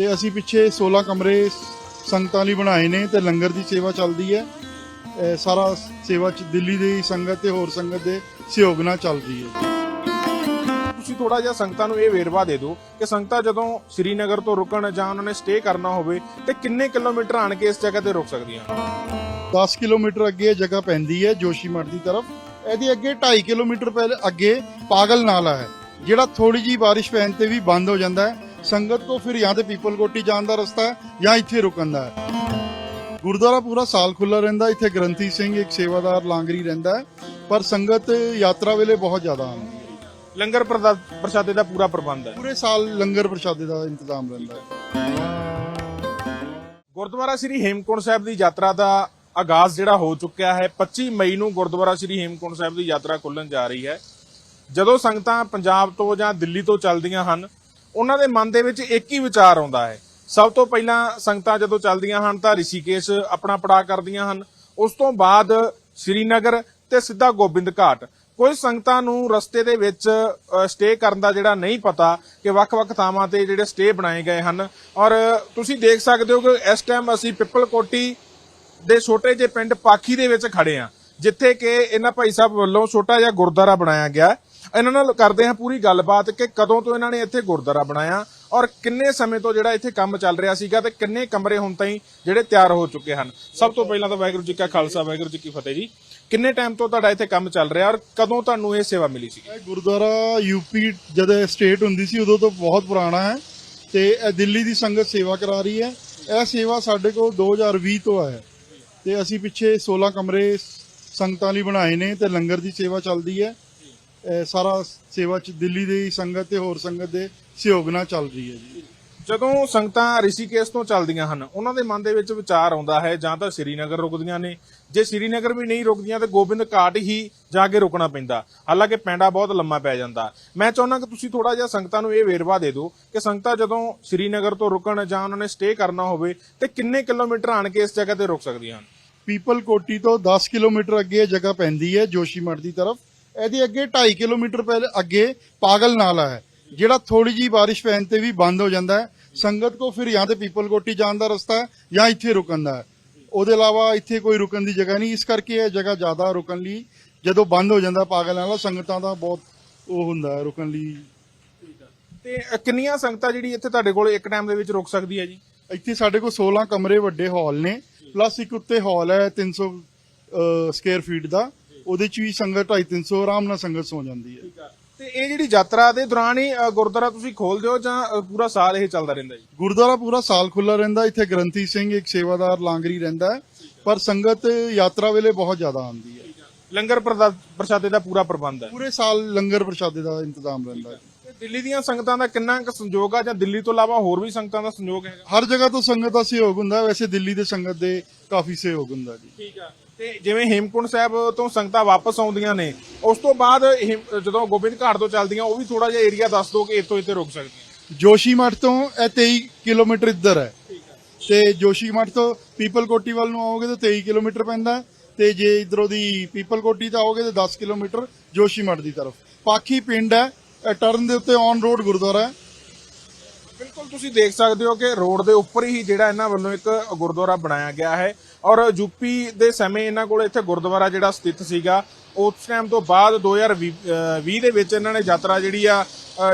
ਤੇ ਅਸੀਂ ਪਿੱਛੇ 16 ਕਮਰੇ ਸੰਗਤਾਂ ਲਈ ਬਣਾਏ ਨੇ ਤੇ ਲੰਗਰ ਦੀ ਸੇਵਾ ਚੱਲਦੀ ਹੈ। ਸਾਰਾ ਸੇਵਾ ਚ ਦਿੱਲੀ ਦੀ ਸੰਗਤ ਤੇ ਹੋਰ ਸੰਗਤ ਦੇ ਸਹਿਯੋਗ ਨਾਲ ਚੱਲ ਰਹੀ ਹੈ। ਤੁਸੀਂ ਥੋੜਾ ਜਿਹਾ ਸੰਗਤਾਂ ਨੂੰ ਇਹ ਵੇਰਵਾ ਦੇ ਦਿਓ ਕਿ ਸੰਗਤਾਂ ਜਦੋਂ ਸ਼੍ਰੀਨਗਰ ਤੋਂ ਰੁਕਣ ਜਾਂ ਉਹਨਾਂ ਨੇ ਸਟੇ ਕਰਨਾ ਹੋਵੇ ਤੇ ਕਿੰਨੇ ਕਿਲੋਮੀਟਰ ਆਣ ਕੇ ਇਸ ਜਗ੍ਹਾ ਤੇ ਰੁਕ ਸਕਦੀਆਂ? 10 ਕਿਲੋਮੀਟਰ ਅੱਗੇ ਇਹ ਜਗ੍ਹਾ ਪੈਂਦੀ ਹੈ ਜੋਸ਼ੀਮਠ ਦੀ ਤਰਫ। ਇਹਦੇ ਅੱਗੇ 2.5 ਕਿਲੋਮੀਟਰ ਪਹਿਲੇ ਅੱਗੇ ਪਾਗਲ ਨਾਲਾ ਹੈ। ਜਿਹੜਾ ਥੋੜੀ ਜੀ ਬਾਰਿਸ਼ ਪੈਣ ਤੇ ਵੀ ਬੰਦ ਹੋ ਜਾਂਦਾ ਹੈ। ਸੰਗਤ ਕੋ ਫਿਰ ਜਾਂ ਤੇ ਪੀਪਲ ਕੋਟੀ ਜਾਣ ਦਾ ਰਸਤਾ ਹੈ ਜਾਂ ਇੱਥੇ ਰੁਕਣ ਦਾ ਹੈ। ਗੁਰਦੁਆਰਾ ਪੂਰਾ ਸਾਲ ਖੁੱਲਾ ਰਹਿੰਦਾ ਇੱਥੇ ਗ੍ਰੰਥੀ ਸਿੰਘ ਇੱਕ ਸੇਵਾਦਾਰ ਲਾਂਗਰੀ ਰਹਿੰਦਾ ਹੈ ਪਰ ਸੰਗਤ ਯਾਤਰਾ ਵੇਲੇ ਬਹੁਤ ਜ਼ਿਆਦਾ ਆਉਂਦੀ ਹੈ। ਲੰਗਰ ਪ੍ਰਦਾ- ਪ੍ਰਸ਼ਾਦੇ ਦਾ ਪੂਰਾ ਪ੍ਰਬੰਧ ਹੈ। ਪੂਰੇ ਸਾਲ ਲੰਗਰ ਪ੍ਰਸ਼ਾਦੇ ਦਾ ਇੰਤਜ਼ਾਮ ਰਹਿੰਦਾ ਹੈ। ਗੁਰਦੁਆਰਾ ਸ੍ਰੀ ਹੇਮਕੁੰਟ ਸਾਹਿਬ ਦੀ ਯਾਤਰਾ ਦਾ ਆਗਾਜ਼ ਜਿਹੜਾ ਹੋ ਚੁੱਕਿਆ ਹੈ 25 ਮਈ ਨੂੰ ਗੁਰਦੁਆਰਾ ਸ੍ਰੀ ਹੇਮਕੁੰਟ ਸਾਹਿਬ ਦੀ ਯਾਤਰਾ ਖੁੱਲਣ ਜਾ ਰਹੀ ਹੈ। ਜਦੋਂ ਸੰਗਤਾਂ ਪੰਜਾਬ ਤੋਂ ਜਾਂ ਦਿੱਲੀ ਤੋਂ ਚੱਲਦੀਆਂ ਹਨ ਉਹਨਾਂ ਦੇ ਮਨ ਦੇ ਵਿੱਚ ਇੱਕ ਹੀ ਵਿਚਾਰ ਆਉਂਦਾ ਹੈ। ਸਭ ਤੋਂ ਪਹਿਲਾਂ ਸੰਗਤਾਂ ਜਦੋਂ ਚੱਲਦੀਆਂ ਹਨ ਤਾਂ ਰਿਸ਼ੀਕੇਸ਼ ਆਪਣਾ ਪੜਾਅ ਕਰਦੀਆਂ ਹਨ। ਉਸ ਤੋਂ ਬਾਅਦ ਸ਼੍ਰੀਨਗਰ ਤੇ ਸਿੱਧਾ ਗੋਬਿੰਦ ਘਾਟ। ਕੋਈ ਸੰਗਤਾਂ ਨੂੰ ਰਸਤੇ ਦੇ ਵਿੱਚ ਸਟੇ ਕਰਨ ਦਾ ਜਿਹੜਾ ਨਹੀਂ ਪਤਾ ਕਿ ਵੱਖ-ਵੱਖ ਥਾਵਾਂ ਤੇ ਜਿਹੜੇ ਸਟੇ ਬਣਾਏ ਗਏ ਹਨ। ਔਰ ਤੁਸੀਂ ਦੇਖ ਸਕਦੇ ਹੋ ਕਿ ਇਸ ਟਾਈਮ ਅਸੀਂ ਪਿੱਪਲ ਕੋਟੀ ਦੇ ਛੋਟੇ ਜਿਹੇ ਪਿੰਡ ਪਾਖੀ ਦੇ ਵਿੱਚ ਖੜੇ ਆ ਜਿੱਥੇ ਕਿ ਇਹਨਾਂ ਭਾਈ ਸਾਹਿਬ ਵੱਲੋਂ ਛੋਟਾ ਜਿਹਾ ਗੁਰਦੁਆਰਾ ਬਣਾਇਆ ਗਿਆ। ਇਹਨਾਂ ਨਾਲ ਕਰਦੇ ਹਾਂ ਪੂਰੀ ਗੱਲਬਾਤ ਕਿ ਕਦੋਂ ਤੋਂ ਇਹਨਾਂ ਨੇ ਇੱਥੇ ਗੁਰਦੁਆਰਾ ਬਣਾਇਆ ਔਰ ਕਿੰਨੇ ਸਮੇਂ ਤੋਂ ਜਿਹੜਾ ਇੱਥੇ ਕੰਮ ਚੱਲ ਰਿਹਾ ਸੀਗਾ ਤੇ ਕਿੰਨੇ ਕਮਰੇ ਹੁਣ ਤਾਈਂ ਜਿਹੜੇ ਤਿਆਰ ਹੋ ਚੁੱਕੇ ਹਨ। ਸਭ ਤੋਂ ਪਹਿਲਾਂ ਤਾਂ ਵਾਹਿਗੁਰੂ ਜੀ ਕਾ ਖਾਲਸਾ, ਵਾਹਿਗੁਰੂ ਜੀ ਕੀ ਫਤਿਹ ਜੀ। ਕਿੰਨੇ ਟਾਈਮ ਤੋਂ ਤੁਹਾਡਾ ਇੱਥੇ ਕੰਮ ਚੱਲ ਰਿਹਾ ਔਰ ਕਦੋਂ ਤੁਹਾਨੂੰ ਇਹ ਸੇਵਾ ਮਿਲੀ ਸੀ ਇਹ ਗੁਰਦੁਆਰਾ ਯੂਪੀ ਜਦੋਂ ਸਟੇਟ ਹੁੰਦੀ ਸੀ ਉਦੋਂ ਤੋਂ ਬਹੁਤ ਪੁਰਾਣਾ ਹੈ ਤੇ ਇਹ ਦਿੱਲੀ ਦੀ ਸੰਗਤ ਸੇਵਾ ਕਰਾ ਰਹੀ ਹੈ। ਇਹ ਸੇਵਾ ਸਾਡੇ ਕੋਲ 2020 ਤੋਂ ਹੈ ਤੇ ਅਸੀਂ ਪਿੱਛੇ 16 ਕਮਰੇ ਸੰਗਤਾਂ ਲਈ ਬਣਾਏ ਨੇ ਤੇ ਲੰਗਰ ਦੀ ਸੇਵਾ ਚੱਲਦੀ ਹੈ। ਸਾਰਾ ਸੇਵਾ ਚ ਦਿੱਲੀ ਦੀ ਸੰਗਤ ਤੇ ਹੋਰ ਸੰਗਤ ਦੇ ਸਹਿਯੋਗ ਨਾਲ ਚੱਲ ਰਹੀ ਹੈ ਜੀ। ਜਦੋਂ ਸੰਗਤਾਂ ਰਿਸ਼ੀਕੇਸ਼ ਤੋਂ ਚੱਲਦੀਆਂ ਹਨ ਉਹਨਾਂ ਦੇ ਮਨ ਦੇ ਵਿੱਚ ਵਿਚਾਰ ਆਉਂਦਾ ਹੈ ਜਾਂ ਤਾਂ ਸ਼੍ਰੀਨਗਰ ਰੁਕਦੀਆਂ ਨੇ। ਜੇ ਸ਼੍ਰੀਨਗਰ ਵੀ ਨਹੀਂ ਰੁਕਦੀਆਂ ਤੇ ਗੋਬਿੰਦ ਘਾਟ ਹੀ ਜਾ ਕੇ ਰੁਕਣਾ ਪੈਂਦਾ। ਹਾਲਾਂਕਿ ਪੈਂਡਾ ਬਹੁਤ ਲੰਮਾ ਪੈ ਜਾਂਦਾ। ਮੈਂ ਚਾਹੁੰਦਾ ਕਿ ਤੁਸੀਂ ਥੋੜਾ ਜਿਹਾ ਸੰਗਤਾਂ ਨੂੰ ਇਹ ਵੇਰਵਾ ਦੇ ਦਿਓ ਕਿ ਸੰਗਤਾਂ ਜਦੋਂ ਸ਼੍ਰੀਨਗਰ ਤੋਂ ਰੁਕਣ ਜਾਂ ਉਹਨਾਂ ਨੇ ਸਟੇ ਕਰਨਾ ਹੋਵੇ ਤੇ ਕਿੰਨੇ ਕਿਲੋਮੀਟਰ ਆਣ ਕੇ ਇਸ ਜਗ੍ਹਾ ਤੇ ਰੁਕ ਸਕਦੀਆਂ ਹਨ? ਪੀਪਲ ਕੋਟੀ ਤੋਂ 10 ਕਿਲੋਮੀਟਰ ਅੱਗੇ ਇਹ ਜਗ੍ਹਾ ਪੈਂਦੀ ਹੈ ਜੋਸ਼ੀਮਠ ਦੀ ਤਰਫ। ਇਹਦੇ ਅੱਗੇ 2.5 ਕਿਲੋਮੀਟਰ ਪਹਿਲੇ ਅੱਗੇ ਪਾਗਲ ਨਾਲਾ ਹੈ ਜਿਹੜਾ ਥੋੜੀ ਜੀ ਬਾਰਿਸ਼ ਪੈਣ ਤੇ ਵੀ ਬੰਦ ਹੋ ਜਾਂਦਾ ਹੈ। ਸੰਗਤ ਕੋ ਫਿਰ ਜਾਂ ਤੇ ਪੀਪਲ ਕੋਟੀ ਜਾਣ ਦਾ ਰਸਤਾ ਹੈ ਜਾਂ ਇੱਥੇ ਰੁਕਣ ਦਾ ਹੈ। ਉਹਦੇ ਇਲਾਵਾ ਇੱਥੇ ਕੋਈ ਰੁਕਣ ਦੀ ਜਗ੍ਹਾ ਨਹੀਂ। ਇਸ ਕਰਕੇ ਇਹ ਜਗ੍ਹਾ ਜ਼ਿਆਦਾ ਰੁਕਣ ਲਈ ਜਦੋਂ ਬੰਦ ਹੋ ਜਾਂਦਾ ਪਾਗਲ ਨਾਲਾ ਸੰਗਤਾਂ ਦਾ ਬਹੁਤ ਉਹ ਹੁੰਦਾ ਹੈ ਰੁਕਣ ਲਈ। ਤੇ ਕਿੰਨੀਆਂ ਸੰਗਤਾਂ ਜਿਹੜੀ ਇੱਥੇ ਤੁਹਾਡੇ ਕੋਲ ਇੱਕ ਟਾਈਮ ਦੇ ਵਿੱਚ ਰੁਕ ਸਕਦੀ ਹੈ ਜੀ? ਇੱਥੇ ਸਾਡੇ ਕੋਲ 16 ਕਮਰੇ ਵੱਡੇ ਹਾਲ ਨੇ ਪਲੱਸ ਇੱਕ ਉੱਤੇ ਹਾਲ ਹੈ 300 ਸਕੁਅਰ ਫੀਟ ਦਾ। ਉਹਦੇ ਚ ਵੀ ਸੰਗਤ 250 300 ਆਰਾਮ ਨਾਲ ਸੰਗਤ ਸੌ ਜਾਂਦੀ ਹੈ। ਤੇ ਇਹ ਜਿਹੜੀ ਯਾਤਰਾ ਦੇ ਦੌਰਾਨ ਹੀ ਅ, ਗੁਰਦੁਆਰਾ ਤੁਸੀਂ ਖੋਲਦੇ ਹੋ ਜਾਂ ਅ, ਪੂਰਾ ਸਾਲ ਇਹ ਚੱਲਦਾ ਰਹਿੰਦਾ ਜੀ? ਗੁਰਦੁਆਰਾ ਪੂਰਾ ਸਾਲ ਖੁੱਲਾ ਰਹਿੰਦਾ ਇੱਥੇ ਗ੍ਰੰਥੀ ਸਿੰਘ ਇੱਕ ਸੇਵਾਦਾਰ ਲਾਂਗਰੀ ਰਹਿੰਦਾ ਹੈ ਪਰ ਸੰਗਤ ਯਾਤਰਾ ਵੇਲੇ ਬਹੁਤ ਜ਼ਿਆਦਾ ਆਉਂਦੀ ਹੈ। ਲੰਗਰ ਪ੍ਰਦਾ- ਪ੍ਰਸ਼ਾਦੇ ਦਾ ਪੂਰਾ ਪ੍ਰਬੰਧ ਹੈ? ਪੂਰੇ ਸਾਲ ਲੰਗਰ ਪ੍ਰਸ਼ਾਦੇ ਦਾ ਇੰਤਜ਼ਾਮ ਰਹਿੰਦਾ ਹੈ। ਤੇ ਦਿੱਲੀ ਦੀਆਂ ਸੰਗਤਾਂ ਦਾ ਕਿੰਨਾ ਕੁ ਸੰਯੋਗ ਆ ਜਾਂ ਦਿੱਲੀ ਤੋਂ ਇਲਾਵਾ ਹੋਰ ਵੀ ਸੰਗਤਾਂ ਦਾ ਸੰਯੋਗ ਹੈਗਾ? ਹਰ ਜਗ੍ਹਾ ਤੋਂ ਸੰਗਤ ਦਾ ਸਹਿਯੋਗ ਹੁੰਦਾ ਹੈ, ਵੈਸੇ ਦਿੱਲੀ ਦੇ ਸੰਗਤ ਦੇ ਕਾਫੀ ਸਹਿਯੋਗ ਹੁੰਦਾ ਜੀ। ਠੀਕ ਆ। ਤੇ ਜਿਵੇਂ ਹੇਮਕੁੰਟ ਸਾਹਿਬ ਤੋਂ ਸੰਗਤਾਂ ਵਾਪਸ ਆਉਂਦੀਆਂ ਨੇ ਉਸ ਤੋਂ ਬਾਅਦ ਹੇਮ- ਜਦੋਂ ਗੋਬਿੰਦ ਘਾਟ ਤੋਂ ਚੱਲਦੀਆਂ ਉਹ ਵੀ ਥੋੜਾ ਜਿਹਾ ਏਰੀਆ ਦੱਸ ਦਿਓ ਕਿ ਇੱਥੋਂ ਇੱਥੇ ਰੁਕ ਸਕਦੀਆਂ ਜੋਸ਼ੀਮਠ ਤੋਂ ਇਹ 23 ਕਿਲੋਮੀਟਰ ਇੱਧਰ ਹੈ। ਤੇ ਜੋਸ਼ੀਮਠ ਤੋਂ ਪੀਪਲ ਕੋਟੀ ਵੱਲ ਨੂੰ ਆਓਗੇ ਤਾਂ 23 ਕਿਲੋਮੀਟਰ ਪੈਂਦਾ ਹੈ, ਤੇ ਜੇ ਇਧਰੋਂ ਦੀ ਪੀਪਲ ਕੋਟੀ ਤੇ ਆਓਗੇ ਤਾਂ 10 ਕਿਲੋਮੀਟਰ ਜੋਸ਼ੀਮਠ ਦੀ ਤਰਫ। ਪਾਖੀ ਪਿੰਡ ਹੈ ਟਰਨ ਦੇ ਉੱਤੇ ਔਨ ਰੋਡ ਗੁਰਦੁਆਰਾ ਹੈ। ਬਿਲਕੁਲ ਤੁਸੀਂ ਦੇਖ ਸਕਦੇ ਹੋ ਕਿ ਰੋਡ ਦੇ ਉੱਪਰ ਹੀ ਜਿਹੜਾ ਇਹਨਾਂ ਵੱਲੋਂ ਇੱਕ ਗੁਰਦੁਆਰਾ ਬਣਾਇਆ ਗਿਆ ਹੈ। ਔਰ ਯੂਪੀ ਦੇ ਸਮੇਂ ਇਹਨਾਂ ਕੋਲ ਇੱਥੇ ਗੁਰਦੁਆਰਾ ਜਿਹੜਾ ਸਥਿਤ ਸੀਗਾ ਉਸ ਟਾਈਮ ਤੋਂ ਬਾਅਦ 2020 ਦੇ ਵਿੱਚ ਇਹਨਾਂ ਨੇ ਯਾਤਰਾ ਜਿਹੜੀ ਆ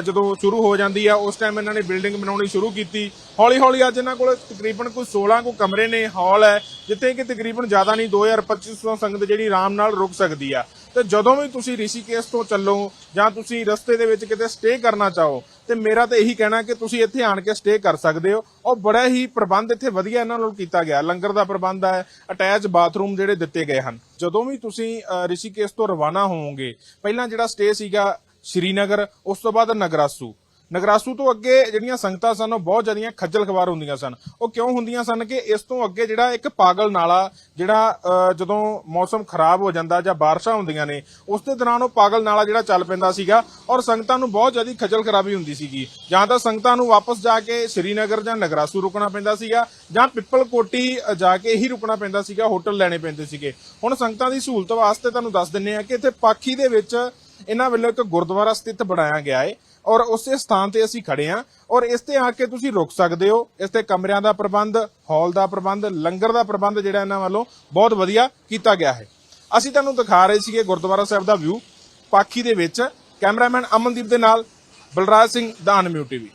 ਜਦੋਂ ਸ਼ੁਰੂ ਹੋ ਜਾਂਦੀ ਆ, ਉਸ ਟਾਈਮ ਇਹਨਾਂ ਨੇ ਬਿਲਡਿੰਗ ਬਣਾਉਣੀ ਸ਼ੁਰੂ ਕੀਤੀ। ਹੌਲੀ ਹੌਲੀ ਅੱਜ ਇਹਨਾਂ ਕੋਲ ਤਕਰੀਬਨ ਕੋਈ 16 ਕੋ ਕਮਰੇ ਨੇ, ਹਾਲ ਹੈ, ਜਿੱਥੇ ਕਿ ਤਕਰੀਬਨ ਜ਼ਿਆਦਾ ਨਹੀਂ 2250 ਸੰਗਤ ਜਿਹੜੀ ਆਰਾਮ ਨਾਲ ਰੁਕ ਸਕਦੀ ਆ। ਤੇ ਜਦੋਂ ਵੀ ਤੁਸੀਂ ਰਿਸ਼ੀਕੇਸ਼ ਤੋਂ ਚੱਲੋ, ਜਾਂ ਤੁਸੀਂ ਰਸਤੇ ਦੇ ਵਿੱਚ ਕਿਤੇ ਸਟੇ ਕਰਨਾ ਚਾਹੋ, ਤੇ ਮੇਰਾ ਤਾਂ ਇਹੀ ਕਹਿਣਾ ਕਿ ਤੁਸੀਂ ਇੱਥੇ ਆਣ ਕੇ ਸਟੇ ਕਰ ਸਕਦੇ ਹੋ। ਔਰ ਬੜਾ ਹੀ ਪ੍ਰਬੰਧ ਇੱਥੇ ਵਧੀਆ ਇਹਨਾਂ ਨਾਲ ਕੀਤਾ ਗਿਆ। ਲੰਗਰ ਦਾ ਪ੍ਰਬੰਧ ਹੈ ਅਟੈਚ ਬਾਥਰੂਮ ਜਿਹੜੇ ਦਿੱਤੇ ਗਏ ਹਨ। ਜਦੋਂ ਵੀ ਤੁਸੀਂ ਰਿਸ਼ੀਕੇਸ਼ ਤੋਂ ਰਵਾਨਾ ਹੋਵੋਗੇ, ਪਹਿਲਾਂ ਜਿਹੜਾ ਸਟੇ ਸੀਗਾ ਸ਼੍ਰੀਨਗਰ, ਉਸ ਤੋਂ ਬਾਅਦ ਨਗਰਾਸੂ। ਨਗਰਾਸੂ ਤੋਂ ਅੱਗੇ ਜਿਹੜੀਆਂ ਸੰਗਤਾਂ ਸਨ, ਉਹ ਬਹੁਤ ਜ਼ਿਆਦੀਆਂ ਖੱਜਲ ਖਵਾਰ ਹੁੰਦੀਆਂ ਸਨ। ਉਹ ਕਿਉਂ ਹੁੰਦੀਆਂ ਸਨ ਕਿ ਇਸ ਤੋਂ ਅੱਗੇ ਜਿਹੜਾ ਇੱਕ ਪਾਗਲ ਨਾਲਾ, ਜਿਹੜਾ ਜਦੋਂ ਮੌਸਮ ਖਰਾਬ ਹੋ ਜਾਂਦਾ ਜਾਂ ਬਾਰਿਸ਼ਾਂ ਹੁੰਦੀਆਂ ਨੇ, ਉਸ ਦੇ ਦੌਰਾਨ ਉਹ ਪਾਗਲ ਨਾਲਾ ਜਿਹੜਾ ਚੱਲ ਪੈਂਦਾ ਸੀਗਾ ਔਰ ਸੰਗਤਾਂ ਨੂੰ ਬਹੁਤ ਜ਼ਿਆਦਾ ਖੱਜਲ ਖਰਾਬੀ ਹੁੰਦੀ ਸੀਗੀ। ਜਾਂ ਤਾਂ ਸੰਗਤਾਂ ਨੂੰ ਵਾਪਸ ਜਾ ਕੇ ਸ਼੍ਰੀਨਗਰ ਜਾਂ ਨਗਰਾਸੂ ਰੁਕਣਾ ਪੈਂਦਾ ਸੀਗਾ ਜਾਂ ਪਿੱਪਲ ਕੋਟੀ ਜਾ ਕੇ ਹੀ ਰੁਕਣਾ ਪੈਂਦਾ ਸੀਗਾ, ਹੋਟਲ ਲੈਣੇ ਪੈਂਦੇ ਸੀਗੇ। ਹੁਣ ਸੰਗਤਾਂ ਦੀ ਸਹੂਲਤ ਵਾਸਤੇ ਤੁਹਾਨੂੰ ਦੱਸ ਦਿੰਨੇ ਆ ਕਿ ਇੱਥੇ ਪਾਖੀ ਦੇ ਵਿੱਚ ਇਹਨਾਂ ਵੱਲੋਂ ਇੱਕ ਗੁਰਦੁਆਰਾ ਸਥਿਤ ਬਣਾਇਆ ਗਿਆ ਹੈ ਔਰ ਉਸੇ ਸਥਾਨ ਤੇ ਅਸੀਂ ਖੜੇ ਹਾਂ ਔਰ ਇਸ ਤੇ ਆ ਕੇ ਤੁਸੀਂ ਰੁਕ ਸਕਦੇ ਹੋ। ਇਸ ਤੇ ਕਮਰਿਆਂ ਦਾ ਪ੍ਰਬੰਧ, ਹਾਲ ਦਾ ਪ੍ਰਬੰਧ, ਲੰਗਰ ਦਾ ਪ੍ਰਬੰਧ ਜਿਹੜਾ ਇਹਨਾਂ ਵੱਲੋਂ ਬਹੁਤ ਵਧੀਆ ਕੀਤਾ ਗਿਆ ਹੈ। ਅਸੀਂ ਤੁਹਾਨੂੰ ਦਿਖਾ ਰਹੇ ਸੀਗੇ ਗੁਰਦੁਆਰਾ ਸਾਹਿਬ ਦਾ ਵਿਊ ਪਾਖੀ ਦੇ ਵਿੱਚ ਕੈਮਰਾਮੈਨ ਅਮਨਦੀਪ ਦੇ ਨਾਲ ਬਲਰਾਜ ਸਿੰਘ ਦਾ ਅਨਮਿਊ ਟੀਵੀ।